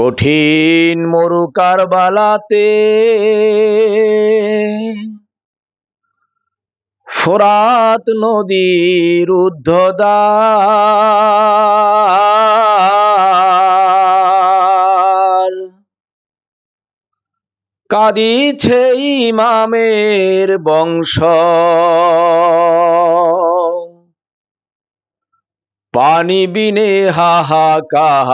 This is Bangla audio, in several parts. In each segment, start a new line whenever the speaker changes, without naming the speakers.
কঠিন মরুকার বালাতে ফোরাত নদীর উদ্ধদার কাঁদিছে ইমামের বংশ। পানি বিনে হাহাকার।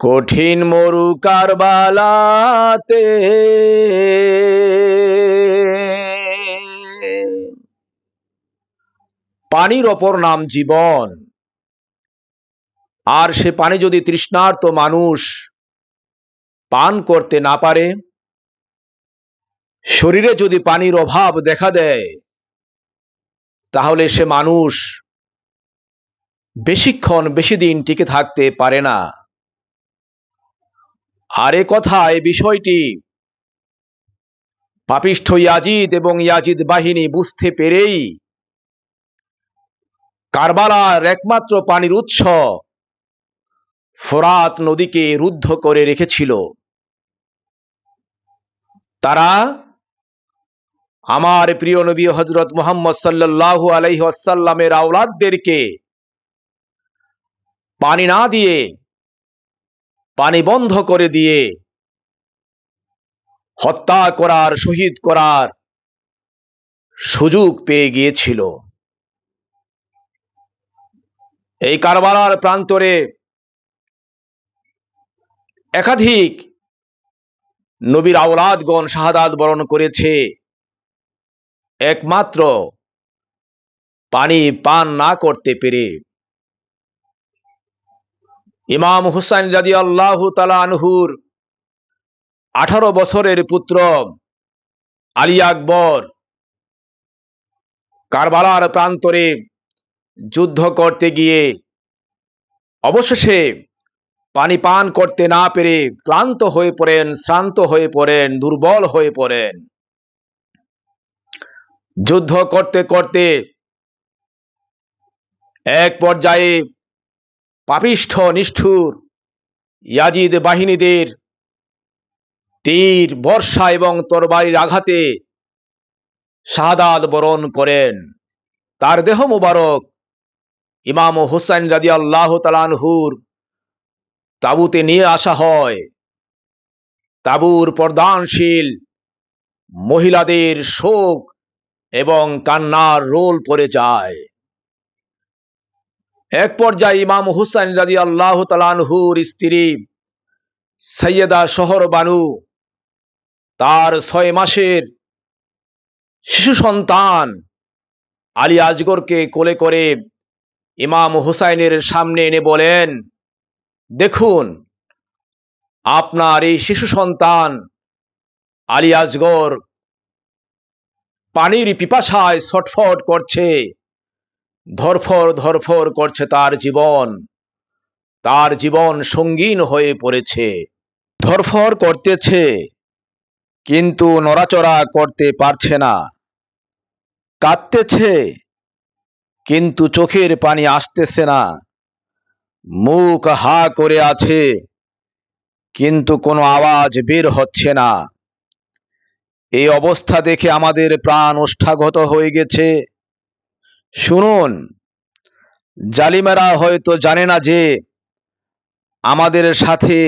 কঠিন মরু কারবালাতে। পানির অপর নাম জীবন। আর সে পানি যদি তৃষ্ণার্ত মানুষ পান করতে না পারে, শরীরে যদি পানির অভাব দেখা দেয়, তাহলে সে মানুষ বেশিক্ষণ, বেশি দিন টিকে থাকতে পারে না। আর এ কথায় বিষয়টি। পাপিষ্ঠ ইয়াজিদ এবং ইয়াজিদ বাহিনী বুঝতে পেরেই কারবালার একমাত্র পানির উৎস ফোরাত নদীকে রুদ্ধ করে রেখেছিল। তারা আমার প্রিয় নবী হজরত মোহাম্মদ সাল্লাল্লাহু আলাইহি ওয়াসাল্লামের আওলাদদেরকে পানি না দিয়ে পানি বন্ধ করে দিয়ে হত্যা করার, শহীদ করার সুযোগ পেয়ে গিয়েছিল। এই কারবালার প্রান্তরে একাধিক নবীর আওলাদগণ শাহাদাত বরণ করেছে। একমাত্র পানি পান না করতে পেরে ইমাম হুসাইন রাজি আল্লাহ আনহুর আঠারো বছরের পুত্র আলী আকবর কারবালার প্রান্তরে যুদ্ধ করতে গিয়ে অবশেষে পানি পান করতে না পেরে ক্লান্ত হয়ে পড়েন, শ্রান্ত হয়ে পড়েন, দুর্বল হয়ে পড়েন। যুদ্ধ করতে করতে এক পর্যায়ে পাপিষ্ঠ, নিষ্ঠুর, ইয়াজিদ বাহিনীদের তীর, বর্ষা এবং তরবারির আঘাতে শাহাদাত বরণ করেন। তার দেহ মুবারক ইমাম হুসাইন রাজি আল্লাহ তালানহুর তাবুতে নিয়ে আসা হয়। তাবুর প্রদানশীল মহিলাদের শোক এবং কান্নার রোল পড়ে যায়। এক পর্যায়ে ইমাম হুসাইন রাজি আল্লাহ তালানহুর স্ত্রী সৈয়দা শহর বানু, তার ছয় মাসের শিশু সন্তান আলী আজগরকে কোলে করে ইমাম হুসাইনের সামনে এনে বলেন, দেখুন, আপনার এই শিশু সন্তান আলী আজগর পানির পিপাসায় ছটফট করছে। ধরফর ধরফর করছে তার জীবন। তার জীবন সঙ্গীন হয়ে পড়েছে। ধরফর করতেছে, কিন্তু নড়াচড়া করতে পারছে না। কাঁদতেছে, কিন্তু চোখের পানি আসতেছে না। মুখ হা করে আছে, কিন্তু কোনো আওয়াজ বের হচ্ছে না। এই অবস্থা দেখে আমাদের প্রাণ ওষ্ঠাগত হয়ে গেছে। শুনুন, জালিমেরা হয়তো জানে না যে আমাদের সাথে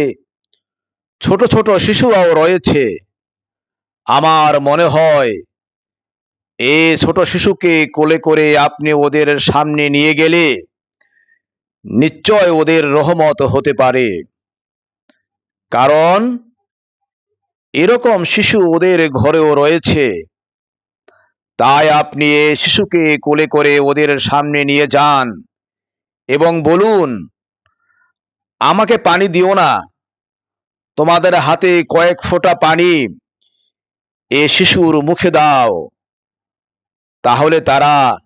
ছোট ছোট শিশুরাও রয়েছে। আমার মনে হয় এ ছোট শিশুকে কোলে করে আপনি ওদের সামনে নিয়ে গেলে নিশ্চয় ওদের রহমত হতে পারে। কারণ এরকম শিশু ওদের ঘরেও রয়েছে। তাই আপনি এ শিশুকে কোলে করে ওদের সামনে নিয়ে যান এবং বলুন, আমাকে পানি দিও না। তোমাদের হাতে কয়েক ফোঁটা পানি এ শিশুর মুখে দাও। তাহলে তারা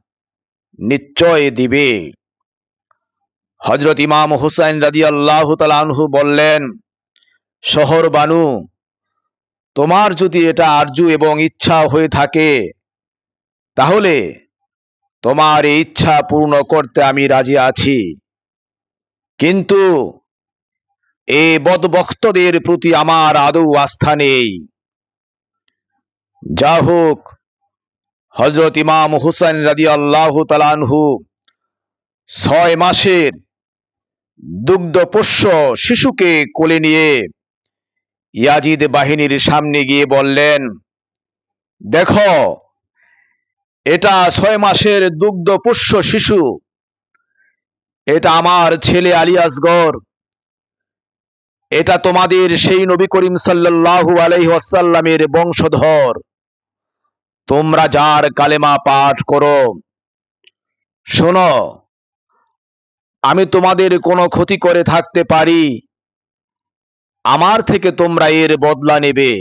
নিশ্চয় দিবে। হজরত ইমাম হুসাইন রাজি আল্লাহ তালানহু বললেন, শহর বানু, তোমার যদি এটা আরজু এবং ইচ্ছা হয়ে থাকে তাহলে তোমার এই ইচ্ছা পূর্ণ করতে আমি রাজি আছি। কিন্তু এ বদবক্তদের প্রতি আমার আদৌ আস্থা নেই। যা হোক হজরত ইমাম হুসাইন রাজি আল্লাহ তালানহু ছয় মাসের দুগ্ধপোষ্য শিশুকে কোলে নিয়ে ইয়াজিদ বাহিনীর সামনে গিয়ে বললেন, দেখো এটা ছয় মাসের দুগ্ধপোষ্য শিশু। এটা আমার ছেলে আলী আসগর এটা তোমাদের সেই নবী করিম আলাইহি ওয়াসাল্লামের বংশধর। তোমরা যার কালেমা পাঠ করো। শোনো, আমি তোমাদের কোনো ক্ষতি করে থাকতে পারি। আমার থেকে তোমরা এর বদলা নেবে।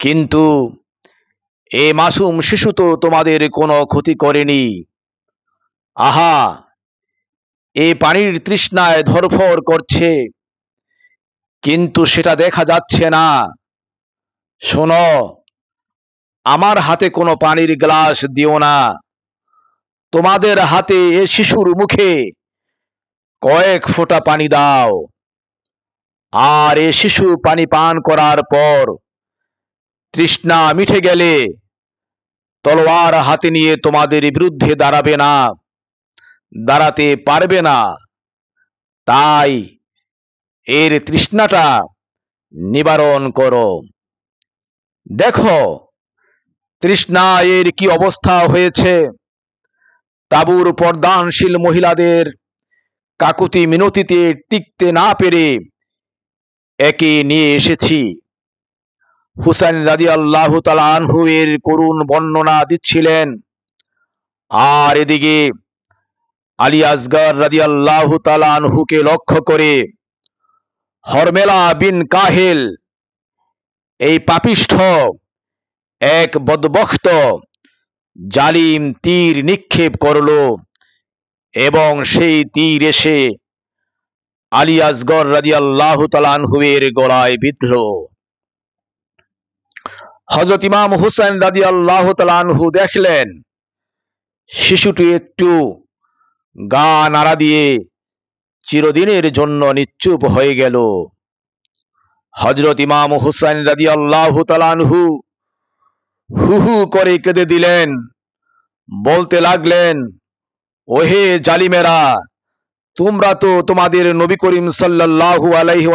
কিন্তু এ মাসুম শিশু তো তোমাদের কোনো ক্ষতি করেনি। আহা, এ পানির তৃষ্ণায় ধরফর করছে, কিন্তু সেটা দেখা যাচ্ছে না। শোনো, আমার হাতে কোনো পানির গ্লাস দিও না। তোমাদের হাতে এ শিশুর মুখে কয়েক ফোঁটা পানি দাও। আর এ শিশু পানি পান করার পর তৃষ্ণা মিঠে গেলে। তলোয়ার হাতে নিয়ে তোমাদের বিরুদ্ধে দাঁড়াবে না। দাঁড়াতে পারবে না। তাই এর তৃষ্ণাটা নিবারণ করো। দেখো, তৃষ্ণা এর কি অবস্থা হয়েছে? তাবুর পর্দানশীল মহিলাদের কাকুতি মিনতিতে টিকতে না পেরে একে নিয়ে এসেছি। হুসাইন রাজি আল্লাহ আনহু এর করুণ বর্ণনা দিচ্ছিলেন। আর এদিকে আলী আসগর রাজি আল্লাহ আনহুকে লক্ষ্য করে হরমেলা বিন কাহেল, এই পাপিষ্ঠ এক বদবক্ত জালিম তীর নিক্ষেপ করল এবং সেই তীর এসে আলী আসগর রাজি আল্লাহ তালানহুয়ের গলায় বিদ্ধ হজরত ইমাম হুসেন রাজি আল্লাহ তালানহু দেখলেন, শিশুটি একটু গা নাড়া দিয়ে চিরদিনের জন্য নিশ্চুপ হয়ে গেল। হজরত ইমাম হুসাইন রাজি আল্লাহ তালানহু হু হু করে কেঁদে দিলেন, বলতে লাগলেন, ওহে জালিমেরা, তোমরা তো তোমাদের নবী করিম সাল্লাল্লাহু আলাইহি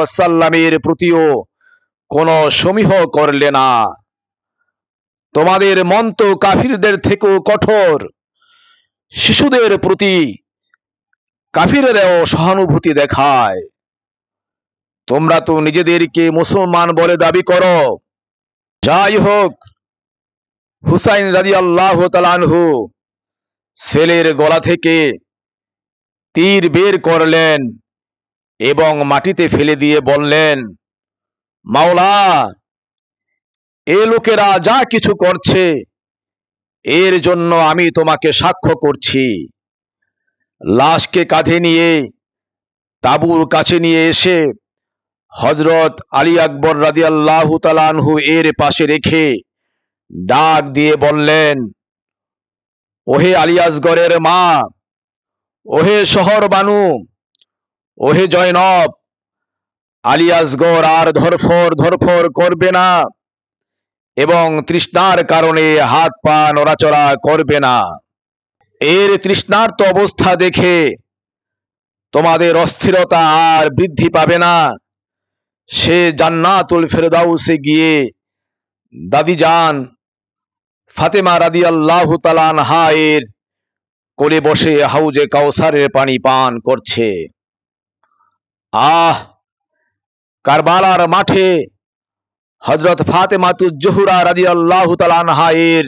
প্রতিও কোনো সমীহ করলে না। তোমাদের মন তো কাফিরদের থেকেও কঠোর। শিশুদের প্রতি কাফিরেরাও সহানুভূতি দেখায়। তোমরা তো নিজেদেরকে মুসলমান বলে দাবি করো। যাই হোক, হুসাইন রাজি আল্লাহ তালানহু ছেলের গলা থেকে তীর বের করলেন এবং মাটিতে ফেলে দিয়ে বললেন, মাওলা এ লোকেরা যা কিছু করছে, এর জন্য আমি তোমাকে সাক্ষ্য করছি। লাশকে কাঁধে নিয়ে, তাবুর কাছে নিয়ে এসে হজরত আলী আকবর রাজি আল্লাহ তালানহু এর পাশে রেখে ডাক দিয়ে বললেন, ওহে আলিয়াসগড়ের মা, ওহে শহর বানু, ওহে জয়নব আলিয়াসগড় আর ধরফর ধরফর করবে না। এবং তৃষ্ণার কারণে হাত পা নড়াচড়া করবে না। এর তৃষ্ণার্ত অবস্থা দেখে তোমাদের অস্থিরতা আর বৃদ্ধি পাবে না। সে জান্নাতুল ফেরদাউসে গিয়ে দাদি যান ফাতেমা রাদি আল্লাহ তালানহা এর কোলে বসে হাউজে কাউসারের পানি পান করছে। আহ! কারবালার মাঠে হজরত ফাতেমাতু জহুরা রাজি আল্লাহ তালানহা এর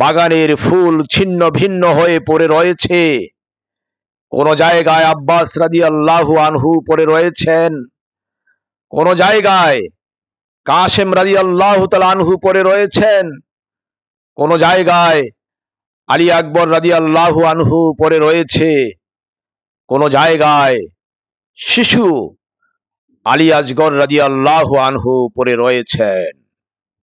বাগানের ফুল ছিন্ন ভিন্ন হয়ে পড়ে রয়েছে। কোন জায়গায় আব্বাস রাজি আল্লাহ আনহু পড়ে রয়েছেন, কোন জায়গায় কাশেম রাজি আল্লাহ আনহু পড়ে রয়েছেন, কোন জায়গায় আলী আকবর রাজি আল্লাহ আনহু পড়ে রয়েছে, কোন জায়গায় শিশু আলী আজগর রাজি আল্লাহ আনহু পরে রয়েছেন।